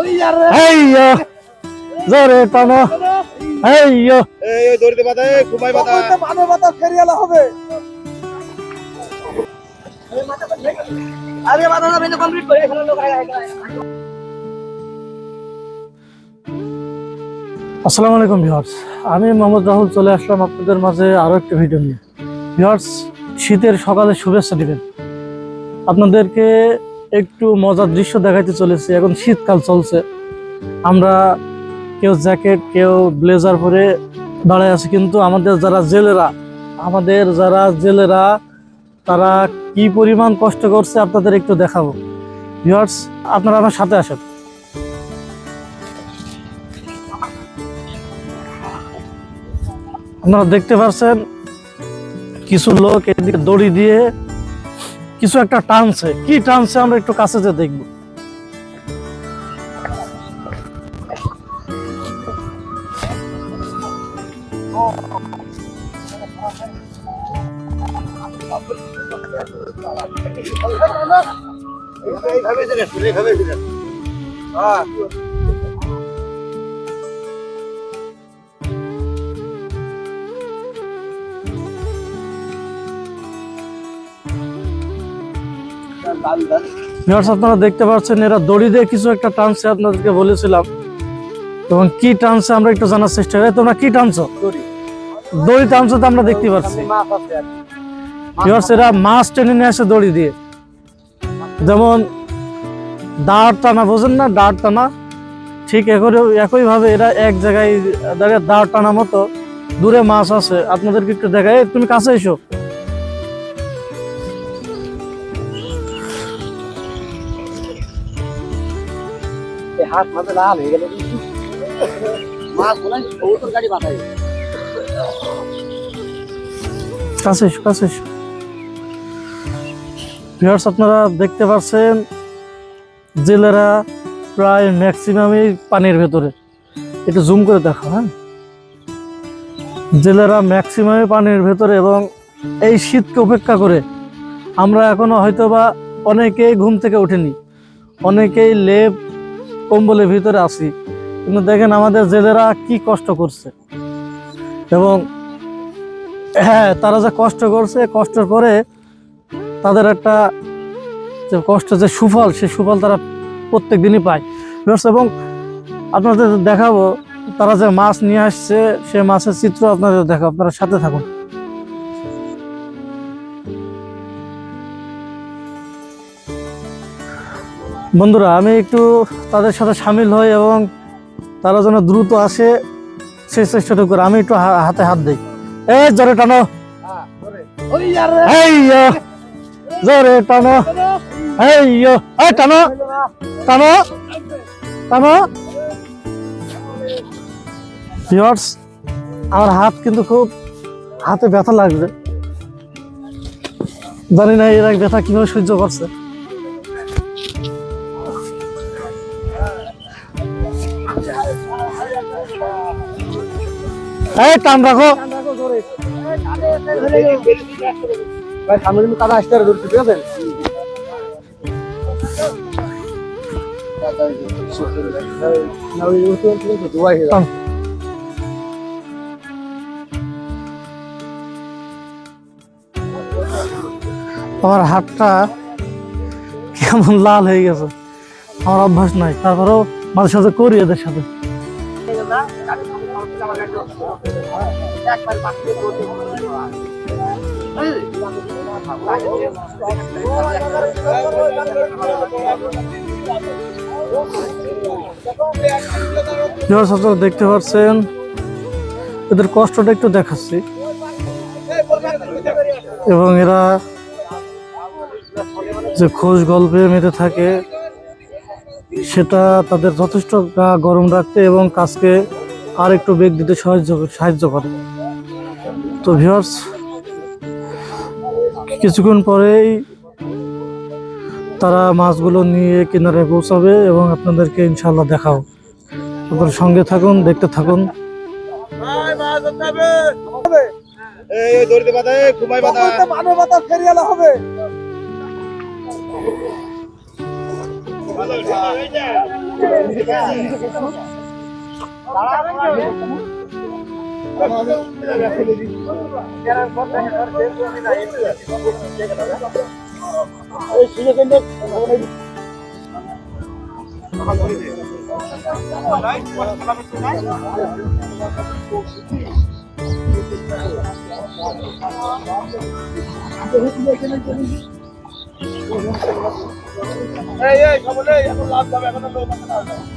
এই ইয়ো। জোরে টানো এই দড়িতে বাঁধা এই ঘুমাই বাঁধা। আরে মাথা না বেঁধে কমপ্লিট করে এখানে লোক আসসালামু আলাইকুম ভিউয়ার্স। আমি মোহাম্মদ রাহুল চলে আসলাম আপনাদের মাঝে আরও একটা ভিডিও নিয়ে। ভিউয়ার্স শীতের সকালে শুভেচ্ছা দিবেন। আপনাদেরকে একটু মজার দৃশ্য দেখাইতে চলেছি। এখন শীতকাল চলছে। আমরা কেউ জ্যাকেট, কেউ ব্লেজার পরে দাঁড়ায় আছে, কিন্তু আমাদের যারা জেলেরা, আমাদের যারা জেলেরা, তারা কি পরিমাণ কষ্ট করছে আপনাদের একটু দেখাবো। ভিউয়ার্স, আপনারা আমার সাথে আসেন। আপনারা দেখতে পাচ্ছেন কিছু লোক এদিকে দড়ি দিয়ে কিছু একটা টানছে। কি টানছে আমরা একটু কাছে যে দেখব। এইভাবে দিলে এইভাবে দিলে হ্যাঁ। ভিউয়ার্স আপনারা দেখতে পাচ্ছেন এরা দড়ি দিয়ে কিছু একটা টানছে আপনাদেরকে বলেছিলাম। এবং কি টানছে আমরা একটু জানার চেষ্টা করি। তোমরা কি টানছো? দড়ি। টানছো তো আমরা দেখতে পাচ্ছি। ভিউয়ার্স এরা মাছ টেনে নিয়ে আসে দড়ি দিয়ে। যেমন দাঁড় টানা বোঝেন না দাঁড় টানা। ঠিক একই একইভাবে এরা এক জায়গায় দাঁড়িয়ে দাঁড় টানা মতো দূরে মাছ আছে। আপনাদেরকে একটু দেখায় তুমি কাছে এসো। হাত মাঝে লাল হয়ে গেল। মাছ গাড়ি বাঁধাই আপনারা দেখতে পাচ্ছেন জেলেরা প্রায় ম্যাক্সিমামই পানির ভেতরে। একটু জুম করে দেখো হ্যাঁ? জেলেরা ম্যাক্সিমামই পানির ভেতরে এবং এই শীতকে উপেক্ষা করে। আমরা এখনও হয়তো বা অনেকেই ঘুম থেকে উঠেনি। অনেকেই লেপ কম্বলের ভিতরে আছি। কিন্তু দেখেন আমাদের জেলেরা কি কষ্ট করছে। এবং হ্যাঁ তারা যে কষ্ট করছে, কষ্টের পরে তাদের একটা যে কষ্ট, যে সুফল, সেই সুফল তারা প্রত্যেক দিনই পায় এবং আপনাদের দেখাবো, তারা যে মাছ নিয়ে আসছে, সে মাছের চিত্র আপনাদের দেখাবো, আপনারা সাথে থাকুন। বন্ধুরা, আমি একটু তাদের সাথে সামিল হই এবং তারা যেন দ্রুত আসে সেই চেষ্টাটা করে। আমি একটু হাতে হাত দিই। এ, জোরে টানো। জোরে টানো। টানো। টানো। টানো। আমার হাত কিন্তু খুব হাতে ব্যথা লাগবে। জানি না এরা ব্যথা কীভাবে সহ্য করছে। এই টান রাখো। ভাই সামনে কিন্তু কাদা আসতে আর ঠিক আছে। আমার হাতটা কেমন লাল হয়ে গেছে। আমার অভ্যাস নাই। তারপরেও মাঝে সাথে করি এদের সাথে। দেখতে পাচ্ছেন? এদের কষ্টটা একটু দেখাচ্ছি। এবং এরা যে খোঁজ গল্পে মেতে থাকে, সেটা তাদের যথেষ্ট গরম রাখতে এবং কাজকে আর একটু বেগ দিতে সাহায্য সাহায্য করে। তো ভিউয়ার্স কিছুক্ষণ পরেই তারা মাছগুলো নিয়ে কিনারে পৌঁছাবে এবং আপনাদেরকে ইনশাল্লাহ দেখাও। আপনার সঙ্গে থাকুন দেখতে থাকুন। হবে। এই এই খবর নেই এখন লাভ যাবে এখন লোক আছে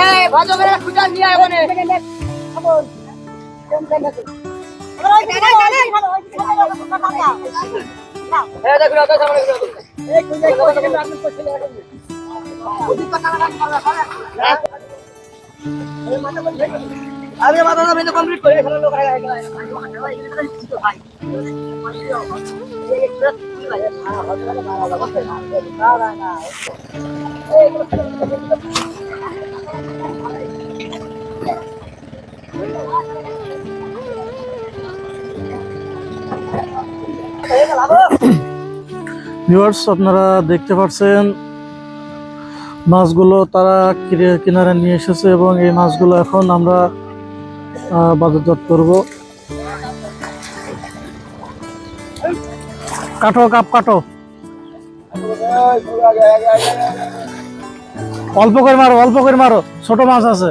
এই ভদ্রবেলা খুঁজা নিয়ে আয় আরে মাথা না বেঁধে কমপ্লিট করে এখানে লোক আগে আগে ভিউয়ার্স আপনারা দেখতে পাচ্ছেন মাছগুলো তারা কিনারে নিয়ে এসেছে এবং এই মাছগুলো এখন আমরা বাজারজাত করব। কাটো, কাপ কাটো। অল্প করে মারো, অল্প করে মারো, ছোট মাছ আছে।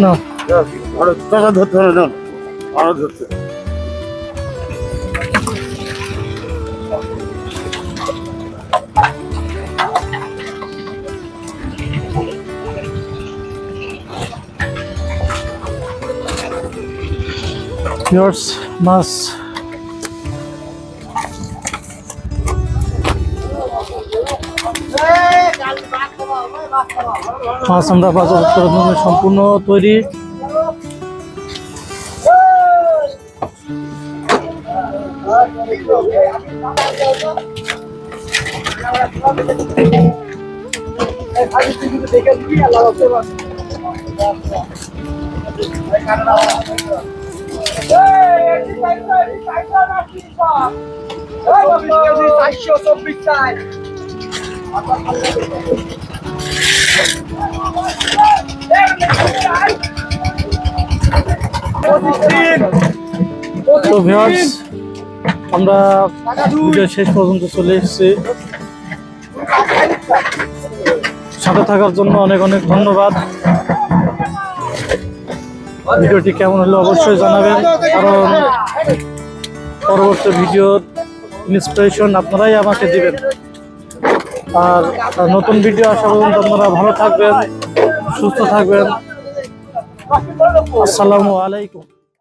না ধরতে হবে না আরও ধরতে ভিউয়ার্স মাছ মাছ আমরা বাজার সম্পূর্ণ তৈরি চারশো চব্বিশ চাই তো ভিউয়ার্স আমরা ভিডিও শেষ পর্যন্ত চলে এসেছি। সাথে থাকার জন্য অনেক অনেক ধন্যবাদ। ভিডিওটি কেমন হলো অবশ্যই জানাবেন। কারণ পরবর্তী ভিডিওর ইন্সপিরেশন আপনারাই আমাকে দিবেন। আর নতুন ভিডিও আসা পর্যন্ত আপনারা ভালো থাকবেন, সুস্থ থাকবেন। আসসালামু আলাইকুম।